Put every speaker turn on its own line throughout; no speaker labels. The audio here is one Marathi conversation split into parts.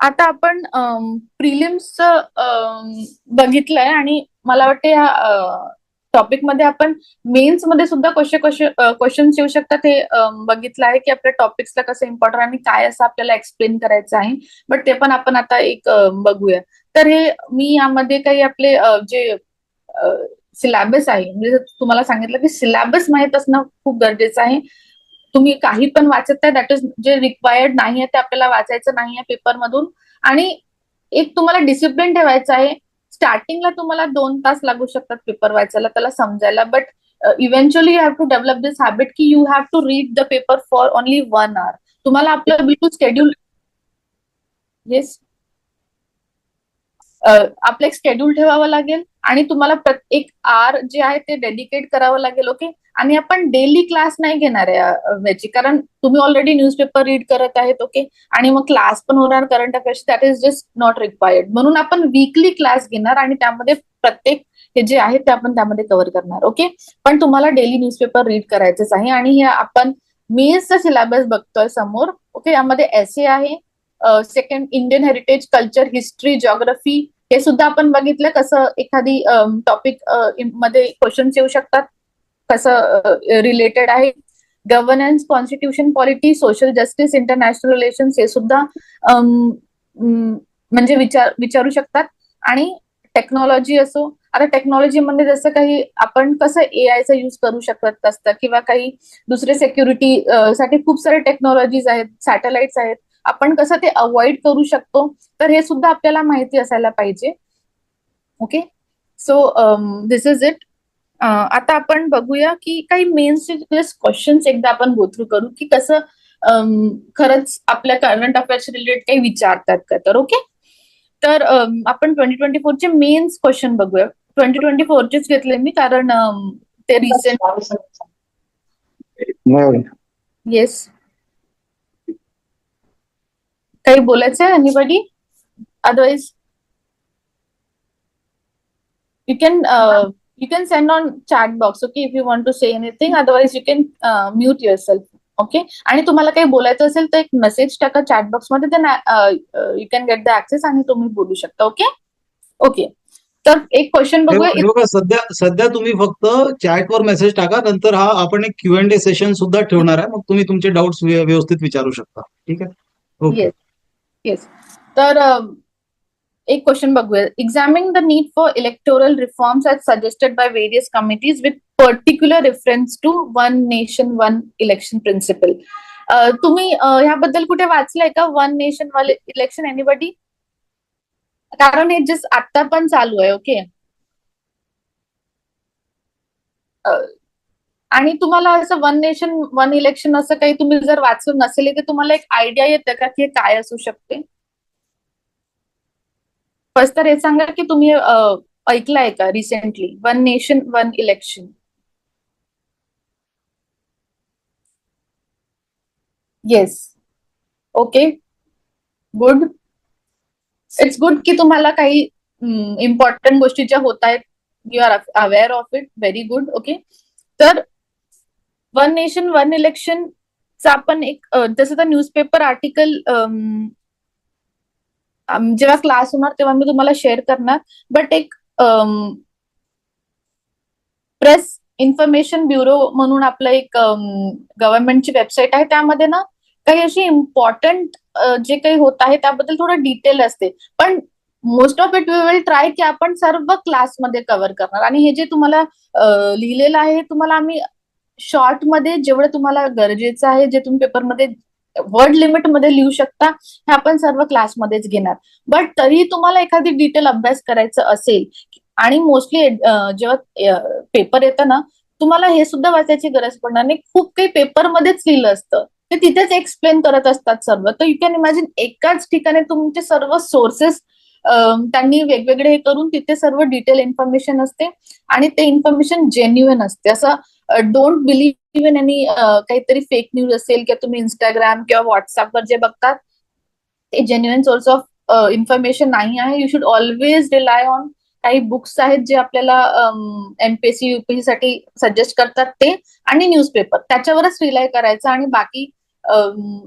आता आपण प्रिलिम्स बघितलंय आणि मला वाटते या टॉपिकमध्ये आपण मेन्समध्ये सुद्धा कसे क्वेश्चन्स येऊ शकतात हे बघितलं आहे की आपल्या टॉपिक्सला कसं इम्पॉर्टंट आणि काय असं आपल्याला एक्सप्लेन करायचं आहे. बट ते पण आपण आता एक बघूया. तर हे मी यामध्ये काही आपले जे सिलॅबस आहे म्हणजे तुम्हाला सांगितलं की सिलॅबस माहीत असणं खूप गरजेचं आहे. तुम्ही काही पण वाचत आहे दॅट इज जे रिक्वायर्ड नाही आहे ते आपल्याला वाचायचं नाही आहे पेपरमधून आणि एक तुम्हाला डिसिप्लिन ठेवायचं आहे. स्टार्टिंगला तुम्हाला दोन तास लागू शकतात पेपर वाचायला त्याला समजायला. But eventually you have to develop this habit की you have to read the paper for only one hour तुम्हाला आपलं बिलकुल स्केड्यूल येस आपलं एक स्केड्यूल ठेवावं लागेल. आणि तुम्हाला प्रत्येक आर जे आहे ते डेडिकेट करावं लागेल ओके आणि आपण डेली क्लास नाही घेणार आहे याची कारण तुम्ही ऑलरेडी न्यूजपेपर रीड करत आहेत ओके आणि मग क्लास पण होणार current affairs that is just not required म्हणून आपण वीकली क्लास घेणार आणि त्यामध्ये प्रत्येक हे जे आहे ते आपण त्यामध्ये कव्हर करणार ओके पण तुम्हाला डेली न्यूजपेपर रीड करायचंच आहे आणि हे आपण मेन्सचा सिलेबस बघतोय समोर ओके यामध्ये एसे आहे second Indian heritage culture history geography हे सुद्धा आपण बघितलं. कसं एखादी टॉपिकमध्ये क्वेश्चन्स येऊ शकतात. कसं रिलेटेड आहे. Governance constitution polity social justice international relations हे सुद्धा म्हणजे विचार विचारू शकतात. आणि टेक्नॉलॉजी असो आता टेक्नॉलॉजीमध्ये जसं काही आपण कसं ए आयचा यूज करू शकत असतं किंवा काही दुसरे सेक्युरिटी साठी खूप सारे टेक्नॉलॉजीज आहेत सॅटेलाइट्स आहेत. आपण कसं ते अवॉइड करू शकतो तर हे सुद्धा आपल्याला माहिती असायला पाहिजे. Okay so this is it आता आपण बघूया की काही मेन्सचे क्वेश्चन्स एकदा आपण गोथ्रू करू की कसं खरंच आपल्या करंट अफेअर्स रिलेटेड काही विचारतात का तर ओके तर आपण ट्वेंटी ट्वेंटी फोरचे मेन्स क्वेश्चन बघूया. ट्वेंटी ट्वेंटी फोरचेच घेतले मी कारण ते रिसेंट येस काही बोलायचं आहे anybody otherwise you can you can send on chat box okay if you want to say anything. Otherwise you can uh, mute yourself okay आणि तुम्हाला काही बोलायचं असेल तर एक मेसेज टाका चॅट बॉक्समध्ये. You can get the access आणि तुम्ही बोलू शकता ओके ओके तर एक क्वेश्चन बघूया.
सध्या सध्या तुम्ही फक्त चॅटवर मेसेज टाका. नंतर हा आपण एक क्यू एंड ए सेशन सुद्धा ठेवणार आहे. मग तुम्ही तुमचे डाऊट्स व्यवस्थित विचारू शकता. ठीक आहे?
येस येस तर एक क्वेश्चन बघूया. Examining the need for electoral reforms as suggested by various committees with particular reference to one nation one election principle तुम्ही ह्याबद्दल कुठे वाचलंय का? One nation one election anybody कारण हे जस्ट आता पण चालू आहे ओके आणि तुम्हाला असं वन नेशन वन इलेक्शन असं काही तुम्ही जर वाचलं नसेल तर तुम्हाला एक आयडिया येतं का की हे काय असू शकते? फर्स्ट तर हे सांगा की तुम्ही ऐकलाय का recently one nation one election yes okay good it's good की तुम्हाला काही इम्पॉर्टंट गोष्टी ज्या होत आहेत you are aware of it very good okay तर वन नेशन वन इलेक्शन चा आपण एक जसं तर न्यूजपेपर आर्टिकल जेव्हा क्लास होणार तेव्हा मी तुम्हाला शेअर करणार. बट एक प्रेस इन्फॉर्मेशन ब्युरो म्हणून आपलं एक गव्हर्नमेंटची वेबसाईट आहे. त्यामध्ये ना काही अशी इम्पॉर्टंट जे काही होत आहे त्याबद्दल थोडं डिटेल असते. पण most of it we will try की आपण सर्व क्लासमध्ये कव्हर करणार. आणि हे जे तुम्हाला लिहिलेलं आहे तुम्हाला आम्ही शॉर्टमध्ये जेवढं तुम्हाला गरजेचं आहे जे तुम्ही पेपरमध्ये वर्ड लिमिटमध्ये लिहू शकता हे आपण सर्व क्लासमध्येच घेणार. बट तरी तुम्हाला एखादी डिटेल अभ्यास करायचं असेल आणि मोस्टली जेव्हा पेपर येतं ना तुम्हाला हे सुद्धा वाचायची गरज पडणार नाही. खूप काही पेपरमध्येच लिहिलं असतं. ते तिथेच एक्सप्लेन करत असतात सर्व. तर यू कॅन इमॅजिन एकाच ठिकाणी तुमचे सर्व सोर्सेस त्यांनी वेगवेगळे हे करून तिथे सर्व डिटेल इन्फॉर्मेशन असते आणि ते इन्फॉर्मेशन जेन्युअन असते. असं डोंट बिलीव्ह इव्हन आणि uh, काहीतरी फेक न्यूज असेल किंवा तुम्ही इंस्टाग्राम किंवा व्हॉट्सअपवर जे बघतात ते जेन्युअन सोर्स ऑफ इन्फॉर्मेशन नाही आहे. You should always rely on काही बुक्स आहेत जे आपल्याला um, एमपीएससी युपीएससी साठी सजेस्ट करतात ते आणि न्यूजपेपर त्याच्यावरच रिलाय करायचं आणि बाकी um,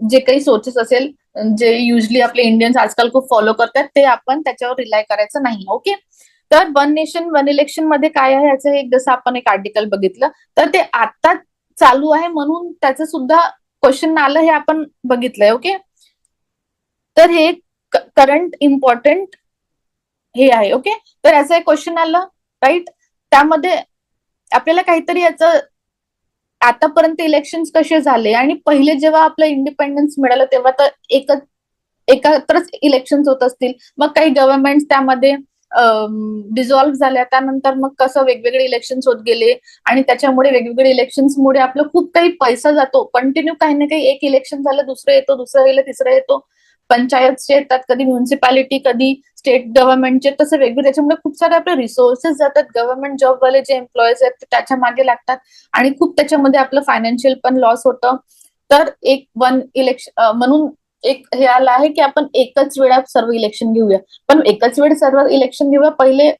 जे काही सोर्सेस असेल जे युजली आपले इंडियन्स आजकाल खूप फॉलो करतात ते आपण त्याच्यावर रिलाय करायचं नाही. ओके तर वन नेशन वन इलेक्शनमध्ये काय आहे याचं एक जसं आपण एक आर्टिकल बघितलं तर ते आता चालू आहे म्हणून त्याचं सुद्धा क्वेश्चन आलं हे आपण बघितलंय ओके तर हे करंट इम्पॉर्टंट हे आहे ओके तर याचं एक क्वेश्चन आलं राईट त्यामध्ये आपल्याला काहीतरी याचं आतापर्यंत इलेक्शन कसे झाले आणि पहिले जेव्हा आपलं इंडिपेंडन्स मिळालं तेव्हा तर एकच एकत्रच इलेक्शन होत असतील. मग काही गव्हर्नमेंट त्यामध्ये डिझॉल्व्ह झाल्या. त्यानंतर मग कसं वेगवेगळे इलेक्शन होत गेले आणि त्याच्यामुळे वेगवेगळे इलेक्शन्समुळे आपलं खूप काही पैसा जातो. कंटिन्यू काही ना काही एक इलेक्शन झालं दुसरं येतो दुसरं गेलं तिसरं येतो. पंचायतचे येतात कधी म्युन्सिपॅलिटी कधी स्टेट गव्हर्नमेंटचे तसं वेगवेगळे. त्याच्यामुळे खूप सारे आपले रिसोर्सेस जातात. गव्हर्नमेंट जॉबवाले जे एम्प्लॉईज आहेत त्याच्यामागे लागतात. आणि खूप त्याच्यामध्ये आपलं फायनान्शियल पण लॉस होतं. तर एक वन इलेक्शन म्हणून एक हे आलं आहे की आपण एकच वेळा सर्व इलेक्शन घेऊया. पण एकच वेळ सर्व इलेक्शन घेऊया पहिले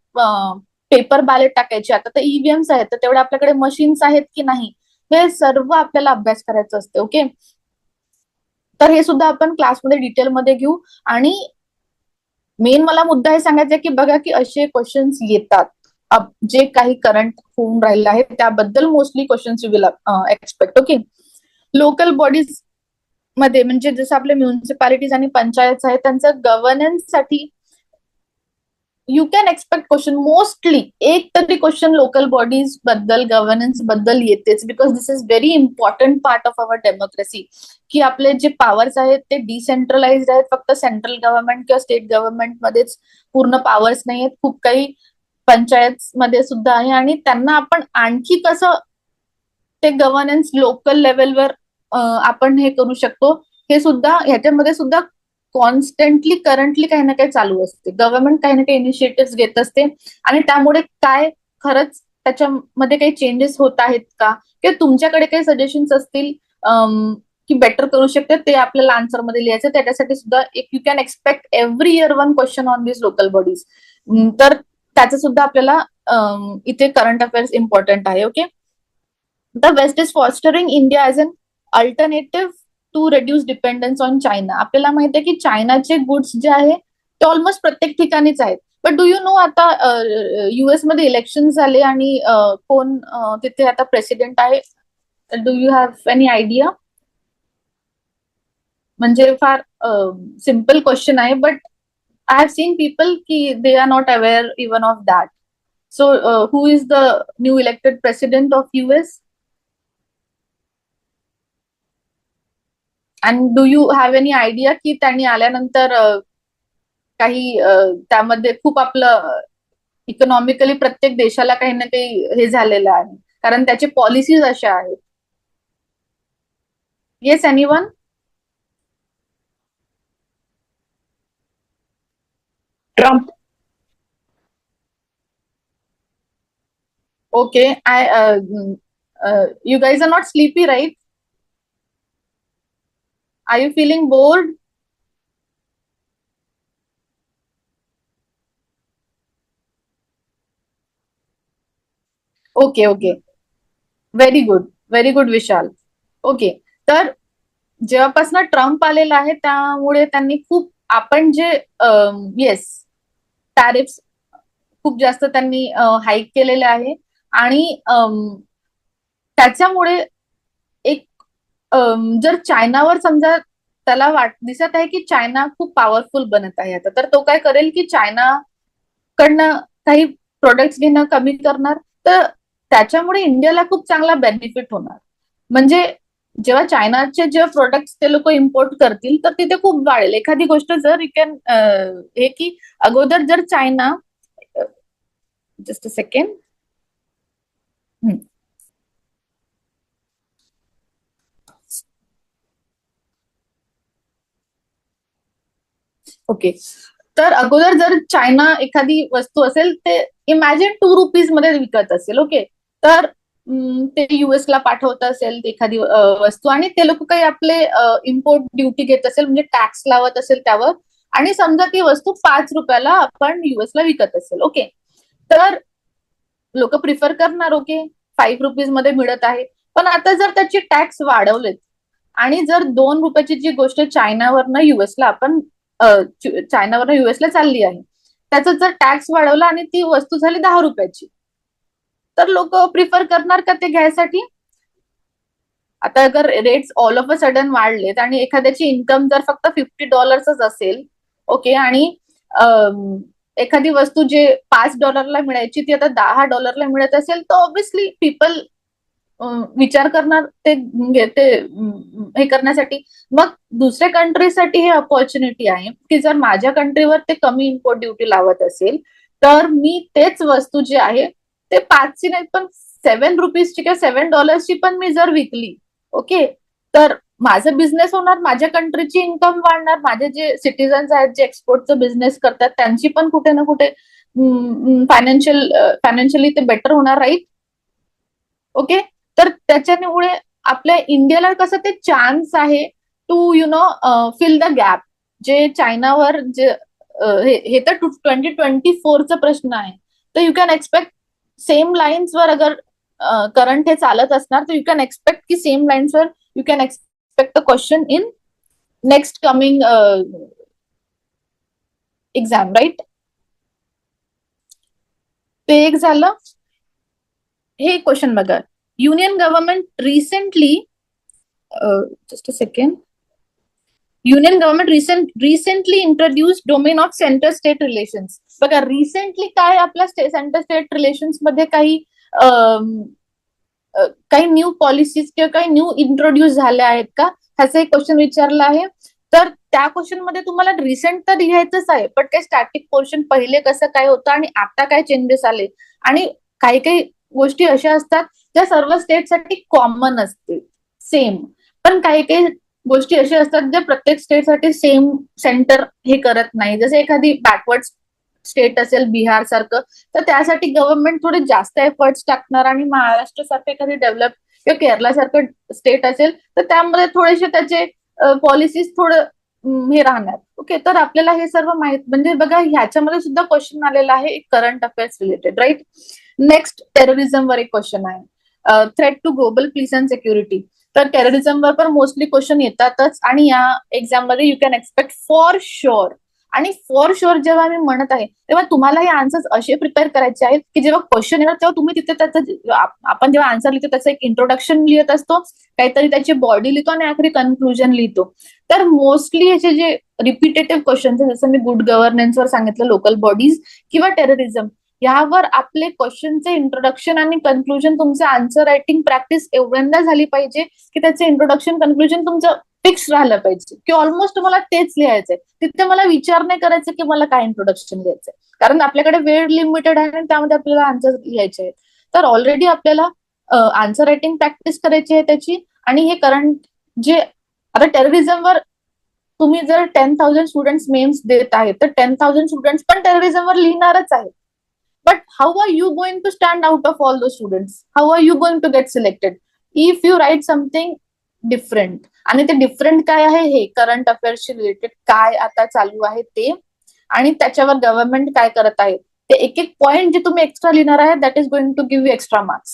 पेपर बॅलेट टाकायचे. आता तर ईव्हीएम्स आहेत तर तेवढे आपल्याकडे मशीन्स आहेत की नाही हे सर्व आपल्याला अभ्यास करायचं असते ओके तर हे सुद्धा आपण क्लासमध्ये डिटेलमध्ये घेऊ. आणि मेन मला मुद्दा हे सांगायचा की बघा की असे क्वेश्चन्स येतात. जे काही करंट होऊन राहिलं आहे त्याबद्दल mostly questions you will expect okay local bodies मध्ये म्हणजे जसं आपले म्युन्सिपालिटीज आणि पंचायत आहेत त्यांचं गव्हर्नन्ससाठी you can expect question mostly एक तरी क्वेश्चन लोकल बॉडीजबद्दल गव्हर्नन्सबद्दल येतेच because this is very important part of our democracy की आपले जे पॉवर्स आहेत ते डिसेंट्रलाइज आहेत. फक्त सेंट्रल गव्हर्नमेंट किंवा स्टेट गव्हर्नमेंट मध्येच पूर्ण पॉवर्स नाही आहेत. खूप काही पंचायत मध्ये सुद्धा आहे. आणि त्यांना आपण आणखी कसं ते गव्हर्नन्स लोकल लेवलवर आपण हे करू शकतो. हे सुद्धा ह्याच्यामध्ये सुद्धा कॉन्स्टंटली करंटली काही ना काही चालू असते. गव्हर्नमेंट काही ना काही इनिशिएटिव्ह घेत असते. आणि त्यामुळे काय खरंच त्याच्यामध्ये काही चेंजेस होत आहेत का? किंवा तुमच्याकडे काही सजेशन्स असतील की बेटर करू शकते ते आपल्याला आन्सरमध्ये लिहायचं त्याच्यासाठी सुद्धा एक you can expect every year one question on this local bodies तर त्याचं सुद्धा आपल्याला इथे करंट अफेअर्स इम्पॉर्टंट आहे okay the west is fostering India as an alternative to reduce dependence on China आपल्याला माहिती आहे की चायनाचे गुड्स जे आहे ते ऑलमोस्ट प्रत्येक ठिकाणीच आहेत. बट डू यू नो आता युएसमध्ये इलेक्शन झाले आणि कोण तिथे आता प्रेसिडेंट आहे? Do you have any idea म्हणजे फार सिंपल क्वेश्चन आहे but I have seen people की they are not aware even of that so who is the new elected president of US and do you have any idea की त्यांनी आल्यानंतर काही त्यामध्ये खूप आपलं इकॉनॉमिकली प्रत्येक देशाला काही ना काही हे झालेलं आहे. कारण त्याचे पॉलिसीज अशा आहेत. Yes anyone
Trump.
Okay, I uh, uh, you guys are not sleepy, you Are you feeling bored? Okay okay very good very good Vishal okay तर जेव्हापासून ट्रम्प आलेला आहे त्यामुळे त्यांनी खूप आपण जे येस टॅरिफ्स खूप जास्त त्यांनी हाईक केलेले आहे. आणि त्याच्यामुळे एक जर चायनावर समजा त्याला वाट दिसत आहे की चायना खूप पॉवरफुल बनत आहे आता. तर तो काय करेल की चायना कडनं काही प्रोडक्ट्स घेणं कमी करणार. तर त्याच्यामुळे इंडियाला खूप चांगला बेनिफिट होणार. म्हणजे जेव्हा चायनाचे जे प्रोडक्ट्स ते लोक इम्पोर्ट करतील तर तिथे खूप वाढेल. एखादी गोष्ट जर यू कॅन हे की अगोदर जर China just a second okay. तर अगोदर जर चायना एखादी वस्तू असेल ते इमॅजिन टू रुपीजमध्ये विकत असेल ओके. तर ते युएस ला पाठवत असेल एखादी वस्तू आणि ते लोक काही आपले इम्पोर्ट ड्युटी घेत असेल म्हणजे टॅक्स लावत असेल त्यावर. आणि समजा ती वस्तू पाच रुपयाला आपण युएस ला विकत असेल ओके. तर लोक प्रिफर करणार ओके. फाईव्ह रुपीजमध्ये मिळत आहे. पण आता जर त्याचे टॅक्स वाढवलेत आणि जर दोन रुपयाची जी गोष्ट चायनावरनं युएसला आपण अ, युएसला चालली आहे. त्याचा जर टॅक्स वाढवला आणि ती वस्तू झाली दहा रुपयाची तर लोक प्रिफर करणार का ते घ्यायसाठी? आता अगर rates all of a sudden वाढलेत आणि एखाद्याची इन्कम जर फक्त फिफ्टी डॉलर्सच असेल ओके आणि एखादी वस्तू जे पाच डॉलरला मिळायची ती आता दहा डॉलरला मिळत असेल तर ऑब्विसली पीपल विचार करणार ते घेते हे करण्यासाठी. मग दुसऱ्या कंट्रीसाठी हे अपॉर्च्युनिटी आहे की जर माझ्या कंट्रीवर ते कमी इम्पोर्ट ड्युटी लावत असेल तर मी तेच वस्तू जे आहे ते पाचची नाही पण सेव्हन रुपीजची किंवा सेव्हन डॉलर्सची पण मी जर विकली ओके तर माझा बिझनेस होणार माझ्या कंट्रीची इन्कम वाढणार माझे जे सिटीजन्स आहेत जे एक्सपोर्टचं बिझनेस करतात त्यांची पण कुठे ना कुठे फायनान्शियल फायनान्शियली ते बेटर होणार राईट ओके? तर त्याच्यामुळे आपल्या इंडियाला कसं ते चान्स आहे to you know fill the gap जे चायनावर जे हे हे तर ट्वेंटी ट्वेंटी फोरचा प्रश्न आहे. तर यू कॅन एक्सपेक्ट सेम लाईन्सवर अगर करंट हे चालत असणार तर यू कॅन एक्सपेक्ट की same लाईन्सवर you can expect the question in next coming exam right ते एक झालं. हे क्वेश्चन बघा. Union government recently just a second union government recent recently introduce domain of centre state relations बघा रिसेंटली काय आपल्या सेंटर स्टेट रिलेशन्समध्ये काही काही न्यू पॉलिसीज किंवा काही न्यू इंट्रोड्यूस झाल्या आहेत का? ह्याचा एक क्वेश्चन विचारला आहे. तर त्या क्वेश्चनमध्ये तुम्हाला रिसेंट तर लिहायचंच आहे पण काही स्टॅटिक पोर्शन पहिले कसं काय होतं आणि आता काय चेंजेस आले? आणि काही काही गोष्टी अशा असतात त्या सर्व स्टेटसाठी कॉमन असते सेम पण काही काही गोष्टी अशा असतात ज्या प्रत्येक स्टेटसाठी सेम सेंटर हे करत नाही. जसे एखादी बॅकवर्ड स्टेट असेल बिहार सारखं तर त्यासाठी गव्हर्नमेंट थोडे जास्त एफर्ट्स टाकणार आणि महाराष्ट्र सारखं एखादी डेव्हलप किंवा केरला सारखं स्टेट असेल तर त्यामध्ये थोडेसे त्याचे पॉलिसीज थोडं हे राहणार. ओके तर आपल्याला हे सर्व माहीत म्हणजे बघा ह्याच्यामध्ये सुद्धा क्वेश्चन आलेला आहे current affairs related right next terrorism वर एक क्वेश्चन आहे. Threat to global peace and security तर टेररिझमवर पण मोस्टली क्वेश्चन येतातच आणि या एक्झाममध्ये you can expect for sure आणि फॉर शुअर जेव्हा मी म्हणत आहे तेव्हा तुम्हाला हे आन्सर्स असे प्रिपेअर करायचे आहेत की जेव्हा क्वेश्चन येणार तेव्हा तुम्ही तिथे त्याचं आपण जेव्हा आन्सर लिहितो त्याचं एक इंट्रोडक्शन लिहित असतो काहीतरी त्याची बॉडी लिहितो आणि आखरी कन्क्लुजन लिहितो. तर मोस्टली याचे जे रिपिटेटिव्ह क्वेश्चन जसं मी गुड गव्हर्नन्सवर सांगितलं लोकल बॉडीज किंवा टेररिझम यावर आपले क्वेश्चनचे इंट्रोडक्शन आणि कन्क्लुजन तुमचं आन्सर रायटिंग प्रॅक्टिस एवढ्यांदा झाली पाहिजे की त्याचे इंट्रोडक्शन कन्क्लुजन तुमचं फिक्स राहिलं पाहिजे. की ऑलमोस्ट तुम्हाला तेच लिहायचंय. तिथे मला विचार नाही करायचं की मला काय इंट्रोडक्शन लिहायचंय कारण आपल्याकडे वेळ लिमिटेड आहे आणि त्यामध्ये आपल्याला आन्सर लिहायचे आहेत. तर ऑलरेडी आपल्याला आन्सर रायटिंग प्रॅक्टिस करायची आहे त्याची आणि हे करंट जे आता टेररिझमवर तुम्ही जर टेन थाउजंड स्टुडंट्स मेम्स देत आहेत तर टेन थाउजंड स्टुडंट्स पण टेररिझमवर लिहिणारच आहेत. But how are you going to stand out of all the students How are you going to get selected if you write something different आणि ते डिफरंट काय आहे? हे करंट अफेअर्सशी रिलेटेड काय आता चालू आहे ते? आणि त्याच्यावर गव्हर्नमेंट काय करत आहे? ते एक एक पॉइंट जे तुम्ही एक्स्ट्रा लिहिणार आहे that is going to give you extra marks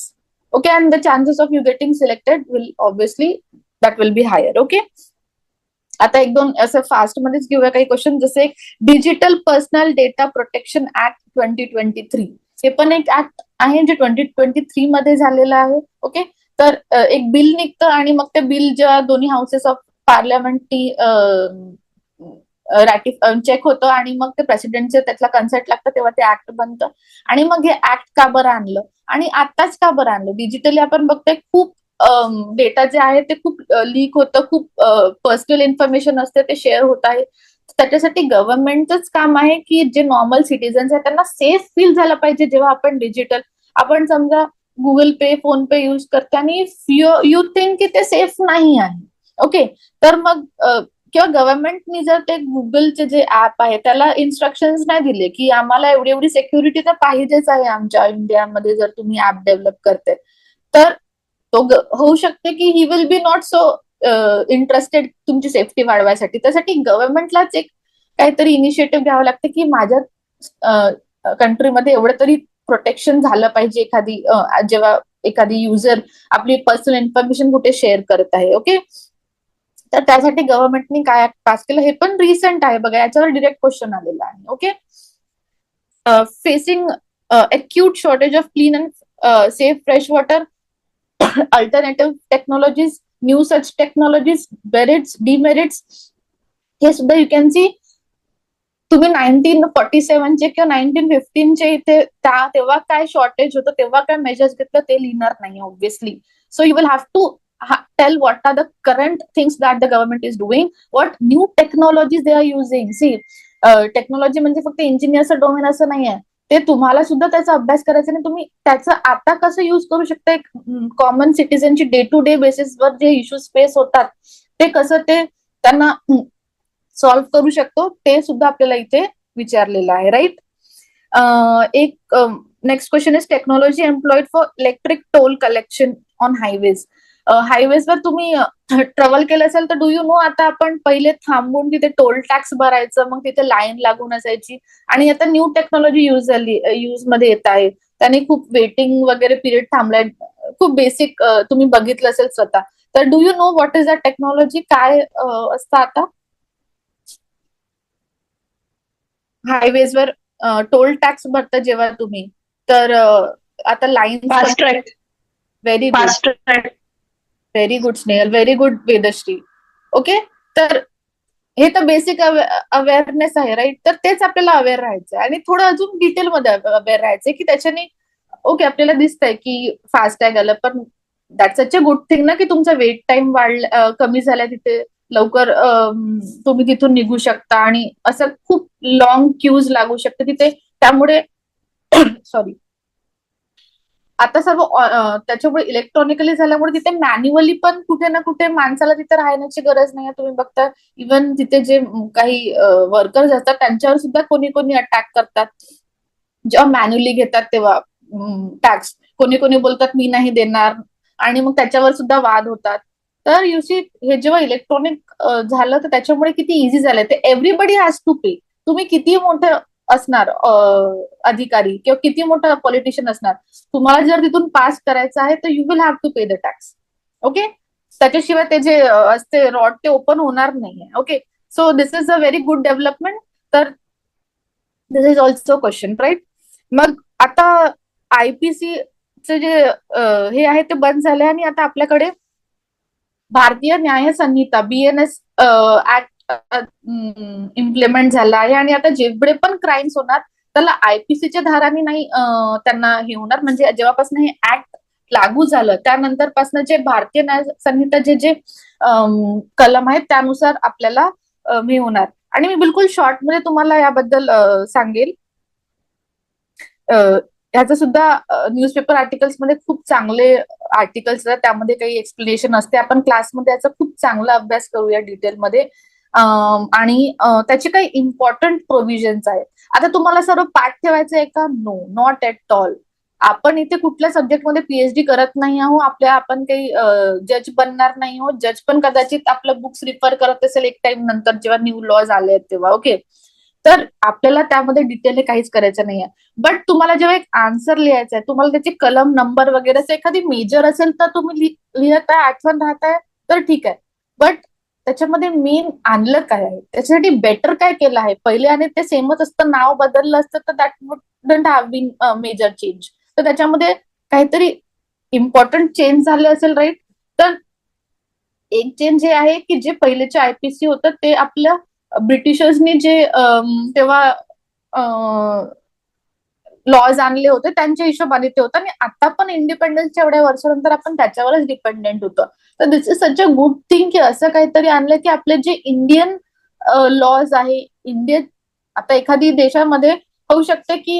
okay and the chances of you getting selected will obviously that will be higher okay आता एक दोन असं फास्ट मध्येच घेऊया काही क्वेश्चन जसे digital personal data protection act twenty twenty three हे पण एक ऍक्ट आहे जे ट्वेंटी ट्वेंटी थ्री मध्ये झालेलं आहे. ओके तर एक बिल निघतं आणि मग ते बिल जेव्हा दोन्ही हाऊसेस ऑफ पार्लमेंटनी रॅटिफ चेक होतं आणि मग ते प्रेसिडेंटचे त्यातला कन्सर्ट लागतं तेव्हा ते ऍक्ट बनतं. आणि मग हे ऍक्ट का बरं आणलं? आणि आताच का बरं आणलं? डिजिटली आपण बघतोय खूप डेटा जे आहे ते खूप लीक होतं खूप पर्सनल इन्फॉर्मेशन असते ते शेअर होत आहे. त्याच्यासाठी गव्हर्नमेंटच काम आहे की जे नॉर्मल सिटीजन्स आहेत त्यांना सेफ फील झालं पाहिजे जेव्हा आपण डिजिटल आपण समजा Google Pay PhonePe use करते आणि यू थिंक की ते सेफ नाही आहे. ओके तर मग किंवा गव्हर्नमेंटनी जर ते गुगलचे जे ऍप आहे त्याला इन्स्ट्रक्शन्स नाही दिले की आम्हाला एवढी एवढी सिक्युरिटी तर पाहिजेच आहे आमच्या इंडियामध्ये जर तुम्ही ऍप डेव्हलप करते. तर तो होऊ शकते की he will be not so interested तुमची सेफ्टी वाढवायसाठी. त्यासाठी गव्हर्नमेंटलाच एक काहीतरी इनिशिएटिव्ह घ्यावं लागते की माझ्या uh, कंट्रीमध्ये एवढं तरी प्रोटेक्शन झालं पाहिजे एखादी uh, जेव्हा एखादी युजर आपली पर्सनल इन्फॉर्मेशन कुठे शेअर करत आहे ओके तर त्यासाठी गव्हर्नमेंटने काय पास केलं हे पण रिसेंट आहे बघा याच्यावर डिरेक्ट क्वेश्चन आलेला आहे okay facing acute shortage of clean and safe fresh water alternative technologies new such technologies merits demerits हे सुद्धा यू कॅन सी तुम्ही नाईन्टीन फॉर्टी सेव्हनचे किंवा नाईन्टीन फिफ्टीनचे इथे त्या तेव्हा काय शॉर्टेज होतं तेव्हा काय मेजर्स घेतलं ते लिहिणार नाही obviously so you will have to tell what are the current things that the government is doing what new technologies they are using see technology म्हणजे फक्त इंजिनियरचं डोमेन असं नाही आहे ते तुम्हाला सुद्धा त्याचा अभ्यास करायचा आणि तुम्ही त्याचं आता कसं युज करू शकता? एक कॉमन सिटीजनची डे टू डे बेसिसवर जे इश्यूज फेस होतात ते कसं ते त्यांना सॉल्व्ह करू शकतो ते सुद्धा आपल्याला इथे विचारलेलं आहे राईट एक next question is technology employed for electric toll collection on highways हायवेजवर तुम्ही ट्रॅव्हल केलं असेल तर डू यू नो आता आपण पहिले थांबून तिथे टोल टॅक्स भरायचं मग तिथे लाईन लागून असायची. आणि आता न्यू टेक्नॉलॉजी युज झाली युजमध्ये येत आहे. त्याने खूप वेटिंग वगैरे पिरियड थांबलाय. खूप बेसिक तुम्ही बघितलं असेल स्वतः. तर do you know what is the technology काय असतं आता? हायवेजवर टोल टॅक्स भरता जेव्हा तुम्ही तर आता
line fast
track very
fast track
very good Snehal very good Vedashree okay तर हे तर बेसिक अवेअरनेस आहे राईट तर तेच आपल्याला अवेअर राहायचं आणि थोडं अजून डिटेलमध्ये अवेअर राहायचंय की त्याच्याने ओके आपल्याला दिसतंय की फास्ट टॅग आलं पण that's such a good thing ना की तुमचा वेट टाइम वाढ कमी झाला तिथे. लवकर तुम्ही तिथून निघू शकता आणि असं खूप लॉंग क्यूज लागू शकते तिथे. त्यामुळे सॉरी आता सर्व त्याच्यामुळे इलेक्ट्रॉनिकली झाल्यामुळे तिथे मॅन्युअली पण कुठे ना कुठे माणसाला तिथे राहण्याची गरज नाही तुम्ही बघता इवन तिथे जे काही वर्कर्स असतात त्यांच्यावर सुद्धा कोणी कोणी अटॅक करतात. जेव्हा मॅन्युअली घेतात तेव्हा टॅक्स कोणी कोणी बोलतात मी नाही देणार. आणि मग त्याच्यावर सुद्धा वाद होतात. तर यु सी हे जेव्हा इलेक्ट्रॉनिक झालं तर त्याच्यामुळे किती इझी झालंय. ते एव्हरीबडी हॅज टू पे तुम्ही किती मोठं असणार अधिकारी किंवा किती मोठा पॉलिटिशियन असणार. तुम्हाला जर तिथून पास करायचं आहे तर you will have to pay the tax okay त्याच्याशिवाय ते जे असते रॉड ते ओपन होणार नाहीये. Okay so this is a very good development तर this is also question right मग आता आयपीसी चे जे हे आहे ते बंद झाले आणि आता आपल्याकडे भारतीय न्याय संहिता बीएनएस ऍक्ट इम्प्लिमेंट झाला आहे आणि आता जेवढे पण क्राईम्स होणार त्याला आयपीसीच्या धाराने नाही त्यांना हे होणार. म्हणजे जेव्हापासून हे ऍक्ट लागू झालं त्यानंतरपासून जे भारतीय न्याय संहिताचे जे जे कलम आहेत त्यानुसार आपल्याला हे होणार. आणि मी बिलकुल शॉर्टमध्ये तुम्हाला याबद्दल सांगेल. ह्याचं सुद्धा न्यूजपेपर आर्टिकल्समध्ये खूप चांगले आर्टिकल्स आहेत. त्यामध्ये काही एक्सप्लेनेशन असते. आपण क्लासमध्ये याचा खूप चांगला अभ्यास करूया डिटेलमध्ये आणि त्याचे काही इम्पॉर्टंट प्रोव्हिजन्स आहेत. आता तुम्हाला सर्व पाठ ठेवायचं आहे का? नो नॉट एट ऑल आपण इथे कुठल्या सब्जेक्टमध्ये पीएचडी करत नाही आहोत आपल्या आपण काही जज बनणार नाही आहोत. जज पण कदाचित आपलं बुक्स रिफर करत असेल एक टाइम नंतर जेव्हा न्यू लॉज आले आहेत तेव्हा ओके तर आपल्याला त्यामध्ये डिटेल काहीच करायचं नाहीये बट तुम्हाला जेव्हा एक आन्सर लिहायचा आहे तुम्हाला त्याचे कलम नंबर वगैरे एखादी मेजर असेल तर तुम्ही लिहित आहे आठवण राहताय तर ठीक आहे. बट त्याच्यामध्ये मेन आणलं काय आहे? त्याच्यासाठी बेटर काय केलं आहे? पहिले आणि ते सेमच असतं नाव बदललं असतं तर that wouldn't have been major change तर त्याच्यामध्ये काहीतरी इम्पॉर्टंट चेंज झालं असेल राईट तर एक चेंज हे आहे की जे पहिलेचे आयपीसी होतं ते आपल्या ब्रिटिशर्सनी जे तेव्हा लॉज आणले होते त्यांच्या हिशोबाने ते होतं. आणि आता पण इंडिपेंडन्सच्या एवढ्या वर्षानंतर आपण त्याच्यावरच डिपेंडेंट होतं. तर this is such a good thing की असं काहीतरी आणलं की आपले जे इंडियन लॉज आहे इंडियन आता एखादी देशामध्ये होऊ शकते की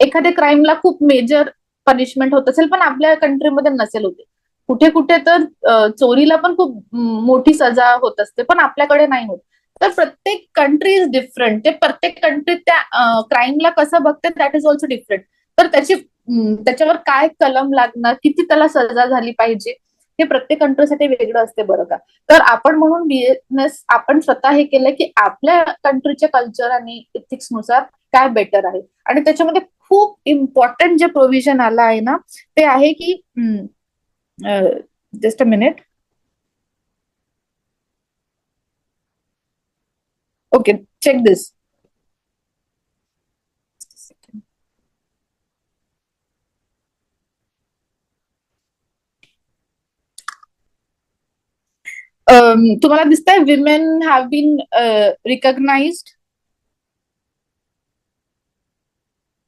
एखाद्या क्राईमला खूप मेजर पनिशमेंट होत असेल पण आपल्या कंट्रीमध्ये नसेल होते. कुठे कुठे तर चोरीला पण खूप मोठी सजा होत असते पण आपल्याकडे नाही होत. तर प्रत्येक कंट्री इज डिफरंट ते प्रत्येक कंट्री त्या क्राईमला कसं बघते दॅट इज ऑल्सो डिफरंट तर त्याची त्याच्यावर काय कलम लागणार किती त्याला सजा झाली पाहिजे हे प्रत्येक कंट्रीसाठी वेगळं असते बरं का. तर आपण म्हणून बिझनेस आपण स्वतः हे केलं की आपल्या कंट्रीच्या कल्चर आणि इथिक्सनुसार काय बेटर आहे. आणि त्याच्यामध्ये खूप इम्पॉर्टंट जे प्रोव्हिजन आलं आहे ना ते आहे की just a minute Okay, check this. Um, तुम्हाला दिसतंय women have been recognised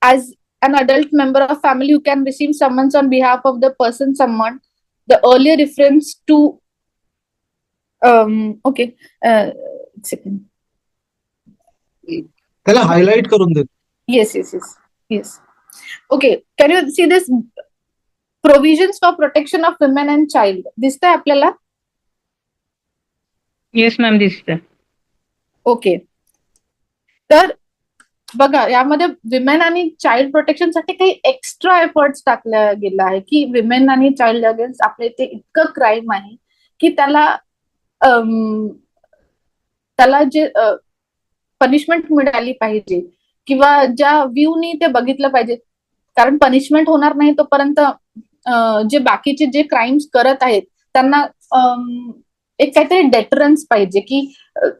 as an adult member of family who can receive summons on behalf of the person summoned. The earlier reference to um okay uh second
त्याला हायलाइट करून देत
yes yes yes yes. Okay can you see this provisions for protection of women and child? दिसतंय आपल्याला?
येस मॅम दिसतं
ओके तर बघा यामध्ये विमेन आणि चाइल्ड प्रोटेक्शनसाठी काही एक्स्ट्रा एफर्ट्स टाकल्या गेला आहे की विमेन आणि चाइल्ड अगेन्स्ट आपल्या इथे इतकं क्राईम आहे की त्याला अम, त्याला जे पनिशमेंट मिळाली पाहिजे. किंवा ज्या व्ह्यूनी ते बघितलं पाहिजे. कारण पनिशमेंट होणार नाही तोपर्यंत जे बाकीचे जे क्राईम्स करत आहेत त्यांना एक काहीतरी डेटरन्स पाहिजे की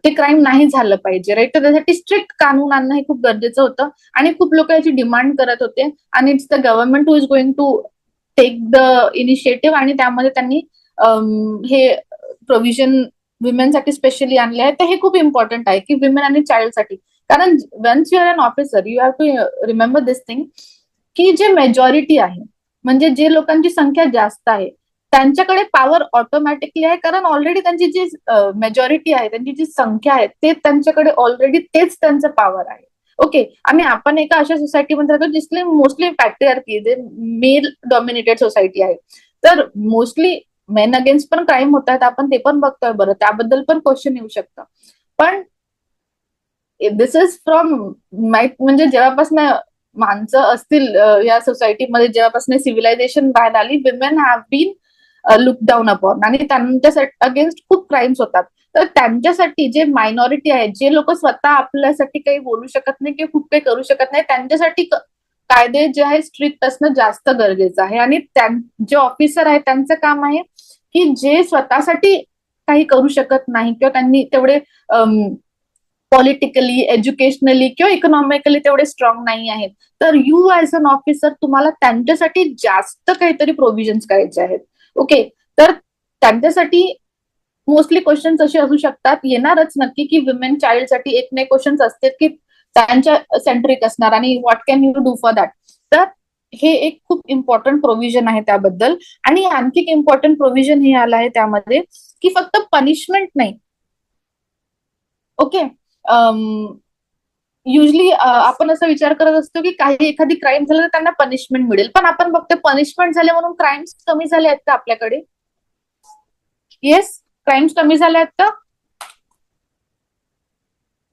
ते क्राईम नाही झालं पाहिजे राईट तर त्यासाठी स्ट्रिक्ट कानून आणणं हे खूप गरजेचं होतं. आणि खूप लोक याची डिमांड करत होते. आणि it's the government who is going to take the initiative आणि त्यामध्ये त्यांनी हे प्रोव्हिजन विमेनसाठी स्पेशली आणले आहे तर हे खूप इम्पॉर्टंट आहे की विमेन आणि चाइल्डसाठी कारण once you are an officer you have to remember this thing की जे मेजॉरिटी आहे म्हणजे जे लोकांची संख्या जास्त आहे त्यांच्याकडे पॉवर ऑटोमॅटिकली आहे कारण ऑलरेडी त्यांची जी मेजॉरिटी आहे त्यांची जी संख्या आहे ते त्यांच्याकडे ऑलरेडी तेच त्यांचं पॉवर आहे. ओके आणि आपण एका अशा सोसायटीमध्ये राहतो जिथली मोस्टली फॅक्टरी जे मेल डॉमिनेटेड सोसायटी आहे. तर मोस्टली मेन अगेन्स्ट पण क्राईम होत आहेत. आपण ते पण बघतोय बरं. त्याबद्दल पण क्वेश्चन येऊ शकतं. पण दिस इज फ्रॉम माहीत म्हणजे जेव्हापासून माणसं असतील या सोसायटीमध्ये जेव्हापासून सिव्हिलायझेशन बाहेर आली women have been look down upon आणि त्यांच्यासाठी अगेन्स्ट खूप क्राईम्स होतात. तर त्यांच्यासाठी जे मायनॉरिटी आहेत जे लोक स्वतः आपल्यासाठी काही बोलू शकत नाही किंवा खूप काही करू शकत नाही त्यांच्यासाठी कायदे जे आहे स्ट्रिक्ट असणं जास्त गरजेचं आहे. आणि जे ऑफिसर आहे त्यांचं काम आहे की जे स्वतःसाठी काही करू शकत नाही किंवा त्यांनी तेवढे पॉलिटिकली एज्युकेशनली किंवा इकॉनॉमिकली तेवढे स्ट्रॉंग नाही आहेत. तर यू ॲज अन ऑफिसर तुम्हाला त्यांच्यासाठी जास्त काहीतरी प्रोव्हिजन्स करायचे आहेत. ओके तर त्यांच्यासाठी मोस्टली क्वेश्चन्स असे असू शकतात. येणारच नक्की की विमेन चाइल्डसाठी एक नाही क्वेश्चन्स असतात की त्यांच्या सेंट्रिक असणार आणि what can you do for that तर हे एक खूप इम्पॉर्टंट प्रोव्हिजन आहे त्याबद्दल. आणि आणखी एक इम्पॉर्टंट प्रोव्हिजन हे आलं आहे त्यामध्ये की फक्त पनिशमेंट नाही. ओके युजली आपण असा विचार करत असतो की काही एखादी क्राईम झालं तर त्यांना पनिशमेंट मिळेल. पण आपण बघतो पनिशमेंट झाले म्हणून क्राईम्स कमी झाले आहेत का आपल्याकडे? येस क्राईम्स कमी झाले आहेत का?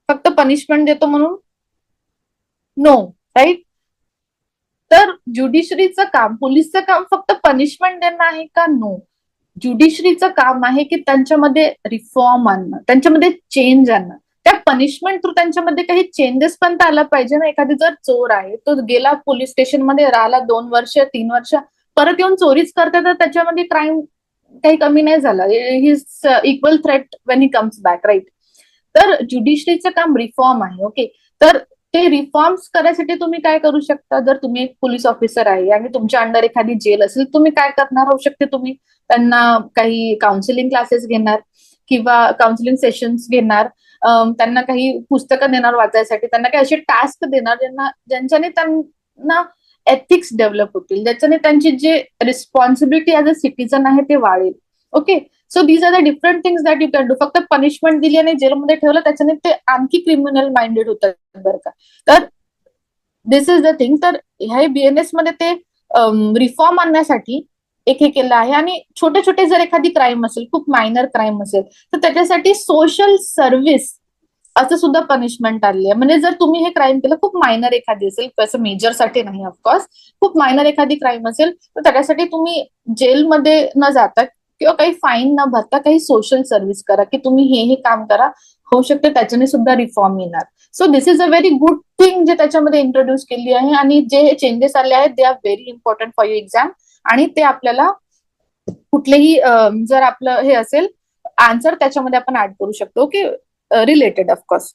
फक्त पनिशमेंट देतो म्हणून? नो राईट तर ज्युडिशरीचं काम पोलीसचं काम फक्त पनिशमेंट देणं आहे का? नो ज्युडिशरीचं काम आहे की त्यांच्यामध्ये रिफॉर्म आणणं त्यांच्यामध्ये चेंज आणणं. त्या पनिशमेंट थ्रू त्यांच्यामध्ये काही चेंजेस पण तर आला पाहिजे ना. एखादी जर चोर आहे तो गेला पोलीस स्टेशनमध्ये राहिला दोन वर्ष तीन वर्ष परत येऊन चोरीच करते तर त्याच्यामध्ये क्राईम काही कमी नाही झाला. He equal threat when he comes back right तर ज्युडिशरीचं काम रिफॉर्म आहे ओके तर ते रिफॉर्म्स करायसाठी तुम्ही काय करू शकता? जर तुम्ही एक पोलीस ऑफिसर आहे आणि तुमच्या अंडर एखादी जेल असेल तुम्ही काय करणार होऊ शकते तुम्ही? त्यांना काही काउन्सिलिंग क्लासेस घेणार किंवा काउन्सिलिंग सेशन्स घेणार. त्यांना काही पुस्तकं देणार वाचायसाठी. त्यांना काही असे टास्क देणार ज्यांना ज्यांच्याने त्यांना एथिक्स डेव्हलप होतील. ज्याच्याने त्यांची जे रिस्पॉन्सिबिलिटी ऍज अ सिटीजन आहे ते वाढेल. Okay so these are the different things that you can do फक्त पनिशमेंट दिली आणि जेलमध्ये ठेवलं त्याच्याने ते आणखी क्रिमिनल माइंडेड होतात बरं का. तर दिस इज द थिंग तर ह्या बीएनएसमध्ये ते रिफॉर्म आणण्यासाठी एक हे केलं आहे. आणि छोटे छोटे जर एखादी क्राईम असेल खूप मायनर क्राईम असेल तर त्याच्यासाठी सोशल सर्व्हिस असं सुद्धा पनिशमेंट आली आहे. म्हणजे जर तुम्ही हे क्राईम केलं खूप मायनर एखादी असेल असं मेजरसाठी नाही ऑफकोर्स खूप मायनर एखादी क्राईम असेल तर त्याच्यासाठी तुम्ही जेलमध्ये न जाता किंवा काही फाईन न भरता काही सोशल सर्व्हिस करा की तुम्ही हे हे काम करा होऊ शकते त्याच्याने सुद्धा रिफॉर्म येणार. So this is a very good thing जे त्याच्यामध्ये इंट्रोड्यूस केली आहे आणि जे चेंजेस आले आहेत they are very important for you exam आणि ते आपल्याला कुठलेही जर आपलं हे असेल आन्सर त्याच्यामध्ये आपण ऍड करू शकतो. की रिलेटेड ऑफकोर्स